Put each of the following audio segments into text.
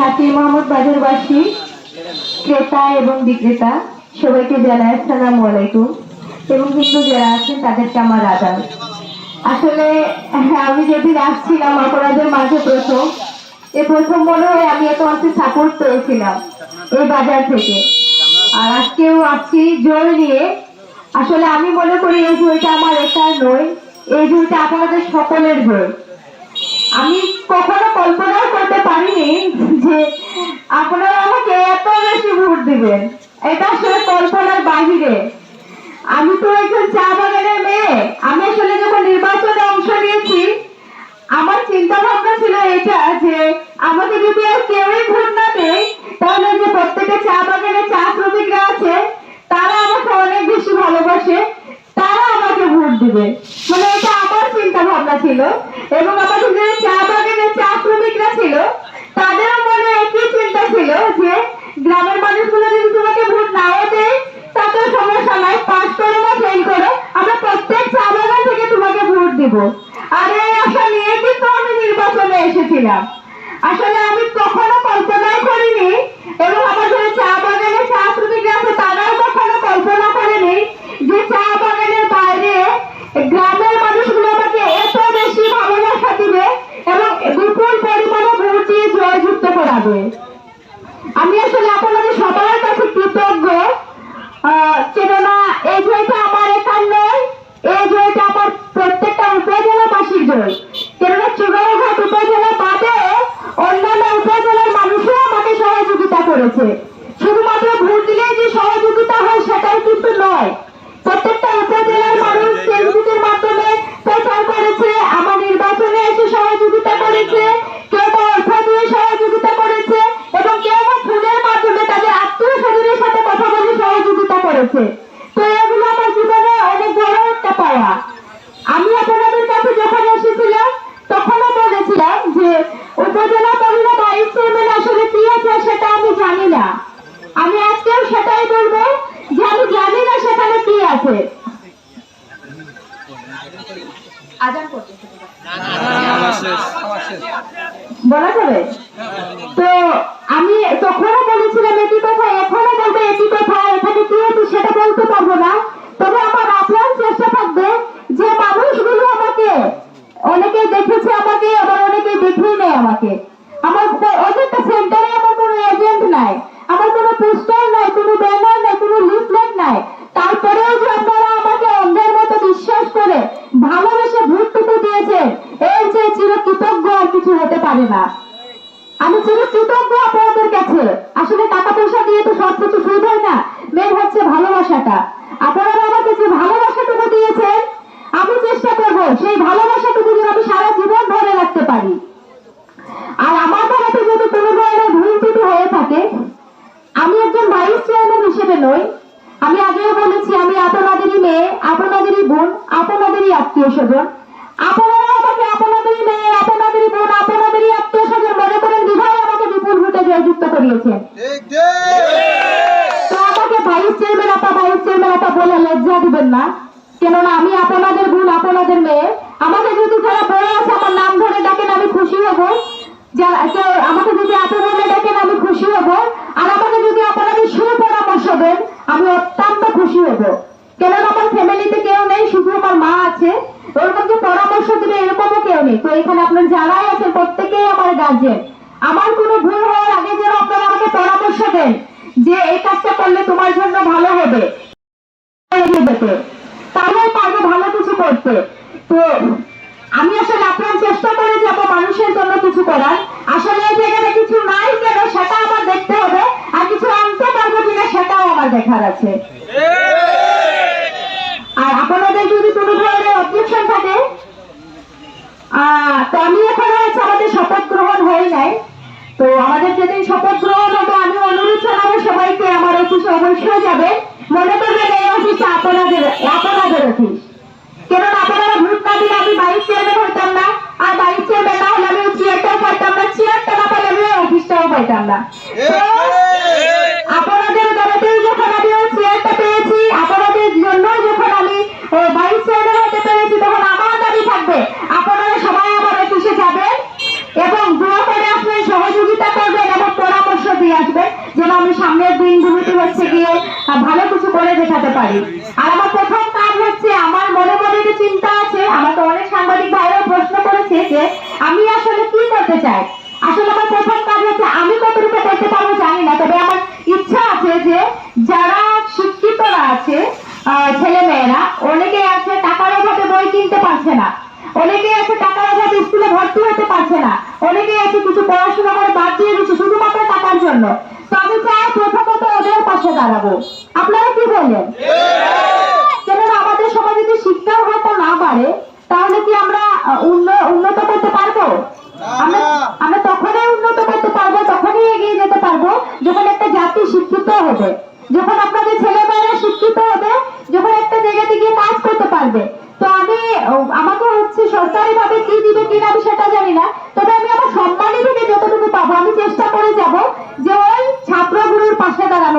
সাথী মোহাম্মদ বাজারবাসী ক্রেতা এবং বিক্রেতা সবাইকে জানাই আসসালামু আলাইকুম। এবং হিন্দু যারা আছেন তাদেরকে আমার আদাব। আসলে হ্যাঁ, আমি যেদিন আসছিলাম অপরাধের মাঝে প্রথম এ প্রথম মনে হয় আমি এত অনেক সাপোর্ট পেয়েছিলাম এই বাজার থেকে। আর আজকেও আসছি জোর নিয়ে। আসলে আমি মনে করি এই বইটা আমার একার নয় এই বইটা আপনাদের সকলের বই আমি কখনো কল্পনাও করতে পারিনি যে আপনারা আমাকে এত বেশি ভোট দিবেন। এটা আসলে কল্পনার বাহিরে। আমি তো একজন চা বাগানের মেয়ে। আমি আসলে যখন নির্বাচনে অংশ নিয়েছি, আমার চিন্তা ভাবনা ছিল এটা যে আমাকে যদি আর কেউই ভোট না দেয়, তাহলে যে প্রত্যেকে চা বাগানে চা শ্রমিকরা আছে, তারা আমাকে অনেক বেশি ভালোবাসে, তারা আমাকে ভোট দিবে। মানে এটা আমার চিন্তা ভাবনা ছিল। এবং আমাদের আর এই আশা নিয়ে কিন্তু আমি নির্বাচনে এসেছিলাম। আসলে আমি কখনো কল্পনা করিনি এবং আমার যারা চা বাগানে চা শ্রমিকরা আছে তারাও কখনো কল্পনা করেনি যে চা বাগানের বাইরে গ্রামের মানুষগুলো আমাকে এত বেশি ভালোবাসা দিবে এবং বিপুল পরিমাণে ভোট দিয়ে জয়যুক্ত করাবে আমি আসলে আপনাদের সবার কাছে কৃতজ্ঞ আহ, কেননা এই জয়টা আমার একার নয় এই জয়টা আমার প্রত্যেকটা উপজেলাবাসীর জয় কেননা চুগারঘাট উপজেলা বাদে অন্যান্য উপজেলার মানুষও আমাকে সহযোগিতা করেছে শুধুমাত্র ভোট দিলে যে সহযোগিতা হয় সেটাই কিন্তু নয় প্রত্যেকটা উপজেলার মানুষ ফেসবুকের মাধ্যমে প্রচার করেছে আমার নির্বাচনে এসে সহযোগিতা করেছে কেউ বা অর্থ দিয়ে সহযোগিতা করেছে এবং কেউ বা ফোনের মাধ্যমে তাদের আত্মীয় স্বজনের সাথে কথা বলে সহযোগিতা করেছে তো এগুলো আমার জীবনে অনেক বড় একটা পাওয়া আমি আপনাদের কাছে যখন এসেছিলাম তখনও বলেছিলাম যে উপজেলা মহিলা ভাইস চেয়ারম্যান আসলে কি আছে সেটা আমি জানি না আমি আজকেও সেটাই বলব যে আমি জানি না সেখানে কি আছে আজান বলা যাবে তো আমি তখনও বলেছিলাম একই কথা এখনও বলব একই কথা এখানে কি আছে সেটা বলতে পারব না তবে আমার আপ্রাণ চেষ্টা থাকবে যে মানুষগুলো আমাকে অনেকে দেখেছে আমাকে আবার অনেকে দেখেই নেই আমাকে আমার অযোধ্যা সেন্টারে আমার কোনো এজেন্ট নাই আমার কোনো পোস্টার নাই কোনো ব্যানার নাই কোনো লিফলেট নাই তারপরেও যে আপনারা আমাকে অন্ধের মতো বিশ্বাস করে ভালোবেসে ভোটটুকু দিয়েছেন এর যে চির কৃতজ্ঞ আর কিছু হতে পারে না আমি চির কৃতজ্ঞ আপনাদের কাছে। আসলে টাকা পয়সা দিয়ে তো সব কিছু শুরু হয় না। মেন হচ্ছে ভালোবাসাটা। আপনারা আমাকে যে ভালোবাসাটুকু দিয়েছেন, আমি চেষ্টা করব সেই ভালোবাসাটুকু যেন আমি সারা জীবন ধরে রাখতে পারি। আর আমার দ্বারাতে যদি কোনো ধরনের ভুল ত্রুটি হয়ে থাকে, আমি একজন ভাইস চেয়ারম্যান হিসেবে নই। আমি আগেও বলেছি, আমি আপনাদেরই মেয়ে, আপনাদেরই বোন, আপনাদেরই আত্মীয় স্বজন আপনারা চেয়ারম্যান লজ্জা দিবেন না। কেননা আমি আপনাদের বোন আপনাদের মেয়ে। আমাকে যদি যারা বড় আছে আমার নাম ধরে ডাকেন, আমি খুশি হব। আমাকে যদি আপনি বলে ডাকেন, আমি খুশি হব। আর আমাকে যদি আপনাদের সুপরামর্শ দেন, আমি অত্যন্ত খুশি হব। কেননা আমার ফ্যামিলিতে কেউ নেই, শুধু আমার মা আছে। ওরকম যে পরামর্শ দেবে এরকমও কেউ নেই। তো এখানে আপনার যারাই আছেন, প্রত্যেকেই আমার গার্জেন আমার কোনো ভুল হওয়ার আগে যেন আপনারা আমাকে পরামর্শ দেন যে এই কাজটা করলে তোমার জন্য ভালো হবে। যেতে তাহলে পারব ভালো কিছু করতে। তো আমি আসলে আপনার চেষ্টা করে যাব মানুষের জন্য কিছু করার। আসলে এই কিছু নাই কেন? সেটা আমার দেখতে হবে। আর কিছু আনতে পারব কিনা সেটাও আমার দেখার আছে। আর আপনাদের যদি কোনো ধরনের অবজেকশন থাকে আহ, তো আমি এখানে হচ্ছে আমাদের শপথ গ্রহণ হয়ে নাই। তো আমাদের যেদিন শপথ গ্রহণ হবে, আমি অনুরোধ জানাব সবাইকে, আমার অফিসে অবশ্যই যাবে। মনে করবেন এই অফিসটা আপনাদের আপনাদের অফিস। কেন আপনারা ভোট না দিলে আমি ভাইস চেয়ারম্যান হইতাম না, আর ভাইস চেয়ারম্যান না হলে আমি চেয়ারটাও পাইতাম না চেয়ারটা না পাইলে আমি অফিসটাও পাইতাম না। পারি। আর আমার প্রথম কাজ হচ্ছে, আমার মনে মনে যে চিন্তা আছে, আমাকে অনেক সাংবাদিক ভাইরাও প্রশ্ন করেছে যে, আমি আসলে কি করতে চাই? আসলে আমার প্রথম কাজ হচ্ছে, আমি কতটুকু করতে পারব জানি না, তবে আমার ইচ্ছা আছে যে, যারা শিক্ষিতরা আছে ছেলে মেয়েরা অনেকে আছে টাকার অভাবে বই কিনতে পারছে না। অনেকে আছে টাকার অভাবে স্কুলে ভর্তি হতে পারছে না। অনেকে আছে কিছু পড়াশোনা করে বাদ দিয়ে দিচ্ছে, শুধুমাত্র টাকার জন্য তো আমি চাই প্রথমত ওদের পাশে দাঁড়াবো আপনারা কি বলেন? কেননা আমাদের সমাজে যদি শিক্ষার হয়তো না পারে তাহলে কি আমরা উন্নত করতে পারব? আমরা তখনই উন্নত করতে পারব তখনই এগিয়ে যেতে পারব যখন একটা জাতি শিক্ষিত হবে। যখন আপনাদের ছেলে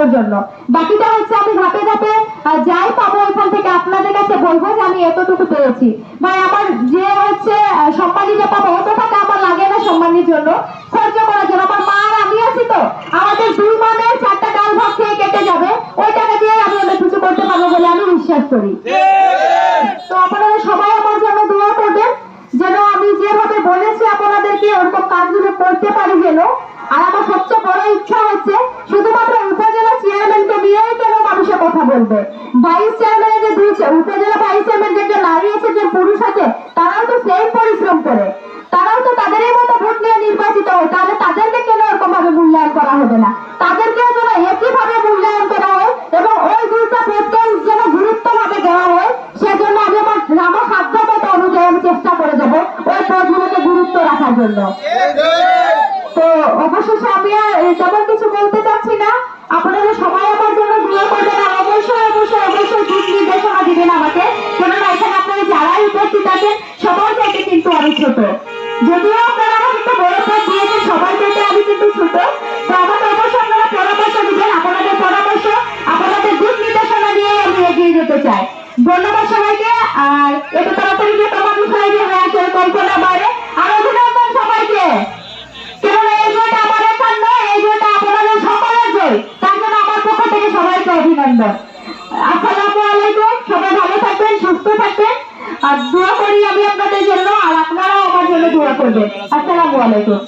পাশে জন্য। বাকিটা হচ্ছে আমি ধাপে ধাপে যাই পাবো ওইখান থেকে আপনাদের কাছে বলব যে আমি এতটুকু পেয়েছি। ভাই, আমার যে হচ্ছে সম্মানী সম্মানীটা পাবো অত টাকা আমার লাগে না সম্মানের জন্য। খরচ করার জন্য। আমার মা আর আমি আছি তো। আমাদের দুই মানের চারটা ডাল ভাত খেয়ে কেটে যাবে। ওই টাকা দিয়ে আমি অনেক কিছু করতে পারব বলে আমি বিশ্বাস করি। বলবে। ভাইস চেয়ারম্যানের যে দুই উপজেলা ভাইস চেয়ারম্যান যে নারী আছে, যে পুরুষ আছে, তারাও তো সেম পরিশ্রম করে। তারাও তো তাদেরই মতো ভোট নিয়ে নির্বাচিত হয়। তাহলে তাদেরকে কেন এরকম ভাবে মূল্যায়ন করা হবে না? তাদেরকেও যেন একই ভাবে মূল্যায়ন করা হয় এবং ওই দুইটা পদকে যেন গুরুত্ব ভাবে দেওয়া হয়, সেজন্য আমি আমার আমার সাধ্য মতো অনুযায়ী আমি চেষ্টা করে যাব ওই পদগুলোকে গুরুত্ব রাখার জন্য। তো অবশেষে আমি আর তেমন কিছু বলতে চাচ্ছি না। আপনারা সবাই আর দোয়া করি আমি আপনাদের জন্য আর আপনারাও আমার জন্য দোয়া করবেন। আসসালামু আলাইকুম।